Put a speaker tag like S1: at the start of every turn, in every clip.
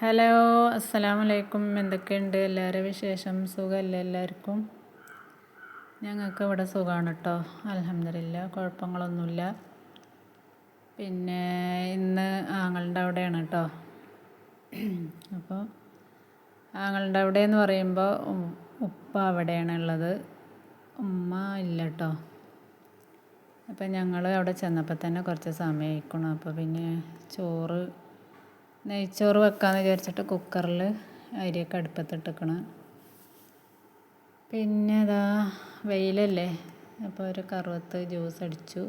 S1: Hello അസ്സലാമു അലൈക്കും എന്തൊക്കെയുണ്ട്? എല്ലാവരും വിശേഷം? സുഖമല്ലേ എല്ലാവർക്കും? ഞങ്ങൾക്ക് ഇവിടെ സുഖമാണ് കേട്ടോ അലഹമില്ല കുഴപ്പങ്ങളൊന്നുമില്ല. പിന്നെ ഇന്ന് ആങ്ങളുടെ അവിടെയാണ് കേട്ടോ അപ്പോൾ ആങ്ങളുടെ അവിടെ എന്ന് പറയുമ്പോൾ ഉപ്പ അവിടെയാണ് ഉള്ളത്. ഉമ്മ ഇല്ല കേട്ടോ അപ്പം ഞങ്ങൾ അവിടെ ചെന്നപ്പോൾ തന്നെ കുറച്ച് സമയം ആയിക്കണം അപ്പോൾ പിന്നെ ചോറ് നെയ്ച്ചോറ് വെക്കാമെന്ന് വിചാരിച്ചിട്ട് കുക്കറിൽ അരിയൊക്കെ അടുപ്പത്തിട്ടിക്കണ് പിന്നെ അതാ വെയിലല്ലേ അപ്പോൾ ഒരു കറുവത്ത് ജ്യൂസ് അടിച്ചു.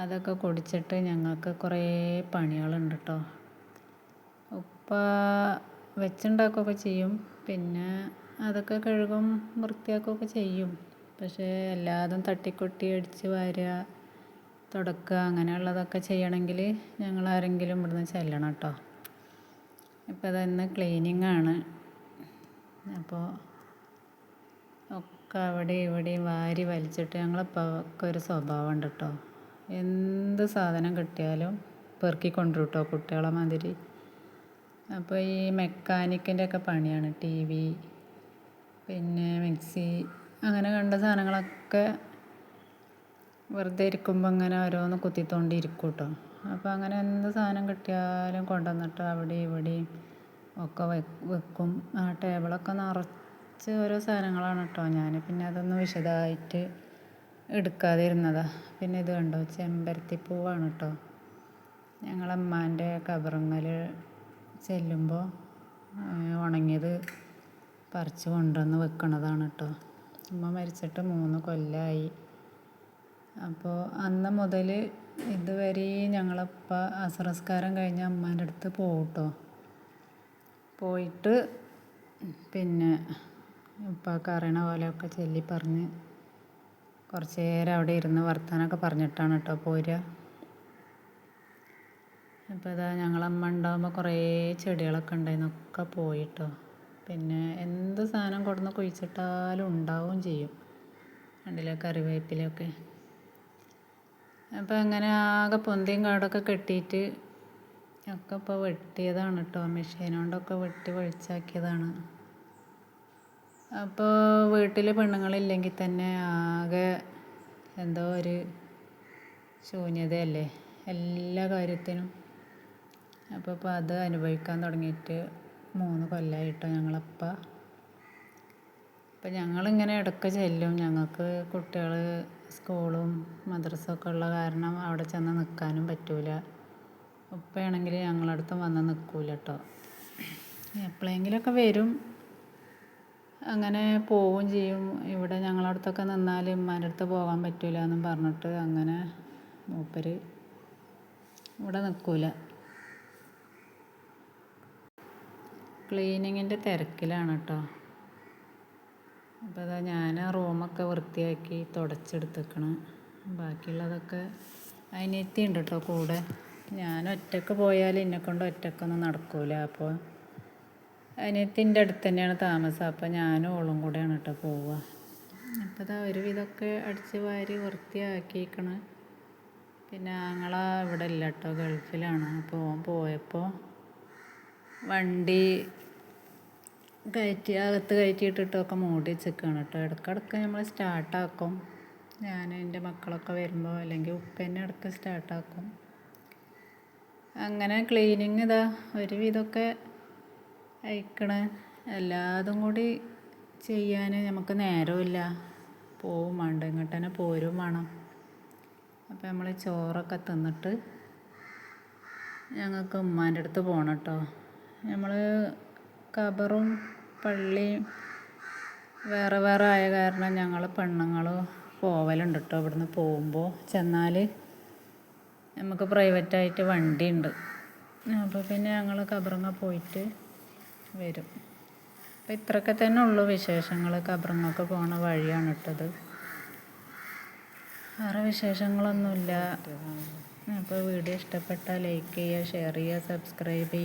S1: അതൊക്കെ കുടിച്ചിട്ട് ഞങ്ങൾക്ക് കുറേ പണികളുണ്ട് കേട്ടോ ഉപ്പ വെച്ചുണ്ടാക്കുകയൊക്കെ ചെയ്യും പിന്നെ അതൊക്കെ കഴുകും വൃത്തിയാക്കുകയൊക്കെ ചെയ്യും. പക്ഷേ എല്ലാതും തട്ടിക്കൊട്ടി അടിച്ച് വാരുക തുടക്കുക അങ്ങനെയുള്ളതൊക്കെ ചെയ്യണമെങ്കിൽ ഞങ്ങൾ ആരെങ്കിലും ഇവിടുന്ന് ചെല്ലണം കേട്ടോ. ഇപ്പോൾ തന്നെ ക്ലീനിങ് ആണ്. അപ്പോൾ ഒക്കെ അവിടെ ഇവിടെയും വാരി വലിച്ചിട്ട് ഞങ്ങളപ്പൊക്കെ ഒരു സ്വഭാവമുണ്ട് കേട്ടോ. എന്ത് സാധനം കിട്ടിയാലും പെറുക്കി കൊണ്ടുവരും കേട്ടോ കുട്ടികളെ മാതിരി. അപ്പോൾ ഈ മെക്കാനിക്കിന്റെ ഒക്കെ പണിയാണ് ടി വി പിന്നെ മിക്സി അങ്ങനെ കണ്ട സാധനങ്ങളൊക്കെ വെറുതെ ഇരിക്കുമ്പോൾ അങ്ങനെ ഓരോന്ന് കുത്തിത്തോണ്ടിരിക്കും കേട്ടോ അപ്പോൾ അങ്ങനെ എന്ത് സാധനം കിട്ടിയാലും കൊണ്ടുവന്നിട്ട് അവിടെ ഇവിടെയും ഒക്കെ വെക്കും. ആ ടേബിളൊക്കെ നിറച്ച് ഓരോ സാധനങ്ങളാണ് കേട്ടോ ഞാൻ പിന്നെ അതൊന്നും വിശദമായിട്ട് എടുക്കാതെ ഇരുന്നതാണ് പിന്നെ ഇത് കണ്ടോ? ചെമ്പരത്തി ചെമ്പരത്തിപ്പൂവാണ് കേട്ടോ ഞങ്ങളമ്മാന്റെ കബറങ്ങൽ ചെല്ലുമ്പോൾ ഉണങ്ങിയത് പറിച്ച് കൊണ്ടുവന്ന് വെക്കണതാണ് കേട്ടോ അമ്മ മരിച്ചിട്ട് മൂന്ന് കൊല്ലമായി അപ്പോൾ അന്ന് മുതൽ ഇതുവരെ ഞങ്ങളപ്പ അസറസ്കാരം കഴിഞ്ഞ അമ്മേന്റെ അടുത്ത് പോകും പോയിട്ട് പിന്നെ ഉപ്പാക്ക് അറിയണ പോലെയൊക്കെ ചൊല്ലി പറഞ്ഞ് കുറച്ച് നേരം അവിടെ ഇരുന്ന് വർത്താനമൊക്കെ പറഞ്ഞിട്ടാണ് കേട്ടോ പോരുക ഇപ്പോൾ ഇതാ ഞങ്ങളമ്മ ഉണ്ടാകുമ്പോൾ കുറേ ചെടികളൊക്കെ ഉണ്ടായിരുന്നൊക്കെ പോയിട്ടോ. പിന്നെ എന്ത് സാധനം കൊടുന്ന് കുഴിച്ചിട്ടാലും ഉണ്ടാവുകയും ചെയ്യും. കണ്ടില്ലേ കറിവേപ്പിലൊക്കെ അപ്പോൾ അങ്ങനെ ആകെ പൊന്തിയും കാടൊക്കെ കെട്ടിയിട്ട് ഒക്കെ ഇപ്പോൾ വെട്ടിയതാണ് കേട്ടോ മെഷീൻ കൊണ്ടൊക്കെ വെട്ടി വെളിച്ചാക്കിയതാണ് അപ്പോൾ വീട്ടിൽ പെണ്ണുങ്ങളില്ലെങ്കിൽ തന്നെ ആകെ എന്തോ ഒരു ശൂന്യതയല്ലേ? എല്ലാ കാര്യത്തിനും. അപ്പോൾ ഇപ്പോൾ അത് അനുഭവിക്കാൻ തുടങ്ങിയിട്ട് മൂന്ന് കൊല്ലമായിട്ടോ ഞങ്ങളപ്പോൾ അപ്പം ഞങ്ങളിങ്ങനെ ഇടയ്ക്ക് ചെല്ലും. ഞങ്ങൾക്ക് കുട്ടികൾ സ്കൂളും മദ്രസയൊക്കെ ഉള്ള കാരണം അവിടെ ചെന്ന് നിൽക്കാനും പറ്റില്ല ഉപ്പയാണെങ്കിൽ ഞങ്ങളുടെ വന്ന് നിൽക്കില്ല കേട്ടോ എപ്പോഴെങ്കിലുമൊക്കെ വരും. അങ്ങനെ പോവുകയും ചെയ്യും. ഇവിടെ ഞങ്ങളുടെ അടുത്തൊക്കെ നിന്നാൽ ഉമ്മാന്റെ അടുത്ത് പോകാൻ പറ്റില്ല എന്നും പറഞ്ഞിട്ട് അങ്ങനെ മൂപ്പർ ഇവിടെ നിൽക്കൂല ക്ലീനിങ്ങിന്റെ തിരക്കിലാണ് കേട്ടോ അപ്പോൾ അതാ ഞാൻ ആ റൂമൊക്കെ വൃത്തിയാക്കി തുടച്ചെടുത്തേക്കണം. ബാക്കിയുള്ളതൊക്കെ അനിയത്തി കേട്ടോ കൂടെ. ഞാൻ ഒറ്റയ്ക്ക് പോയാൽ എന്നെക്കൊണ്ട് ഒറ്റക്കൊന്നും നടക്കില്ല അപ്പോൾ അനിയത്തിന്റെ അടുത്ത് തന്നെയാണ് താമസം. അപ്പോൾ ഞാനും ഓളും കൂടെയാണ് കേട്ടോ പോവുക. അപ്പോൾ ഇതാ ഒരുവിധമൊക്കെ അടിച്ച് വാരി വൃത്തിയാക്കിയിരിക്കണ് പിന്നെ ഞങ്ങളാ ഇവിടെ ഇല്ല കേട്ടോ ഗൾഫിലാണ്. അപ്പോൾ പോയപ്പോൾ വണ്ടി കയറ്റി അകത്ത് കയറ്റിയിട്ടിട്ടൊക്കെ മൂടി വെച്ചേക്കാണ് കേട്ടോ. ഇടയ്ക്കിടയ്ക്ക് നമ്മൾ സ്റ്റാർട്ടാക്കും ഞാൻ എന്റെ മക്കളൊക്കെ വരുമ്പോൾ അല്ലെങ്കിൽ ഉപ്പ തന്നെ ഇടയ്ക്ക് സ്റ്റാർട്ടാക്കും അങ്ങനെ ക്ലീനിങ് ഇതാ ഒരുവിധമൊക്കെ അയക്കണ. എല്ലാതും കൂടി ചെയ്യാൻ നമുക്ക് നേരമില്ല പോവും വേണ്ട ഇങ്ങോട്ട് തന്നെ പോരും വേണം. അപ്പോൾ നമ്മൾ ചോറൊക്കെ തിന്നിട്ട് ഞങ്ങൾക്ക് ഉമ്മാന്റെ അടുത്ത് പോകണം കേട്ടോ. നമ്മൾ ഖബറും പള്ളിയും വേറെ വേറെ ആയ കാരണം ഞങ്ങൾ പെണ്ണുങ്ങൾ പോവലുണ്ട് കേട്ടോ ഇവിടുന്ന് പോകുമ്പോൾ ചെന്നാൽ നമുക്ക് പ്രൈവറ്റായിട്ട് വണ്ടി ഉണ്ട് അപ്പോൾ പിന്നെ ഞങ്ങൾ ഖബറങ്ങ പോയിട്ട് വരും. അപ്പോൾ ഇത്രയൊക്കെ തന്നെ ഉള്ളൂ വിശേഷങ്ങൾ ഖബറങ്ങൊക്കെ പോണ വഴിയാണ് ഇട്ടത്. വേറെ വിശേഷങ്ങളൊന്നുമില്ല. അപ്പോൾ വീഡിയോ ഇഷ്ടപ്പെട്ടാൽ ലൈക്ക് ചെയ്യുക ഷെയർ ചെയ്യുക സബ്സ്ക്രൈബ് ചെയ്യുക.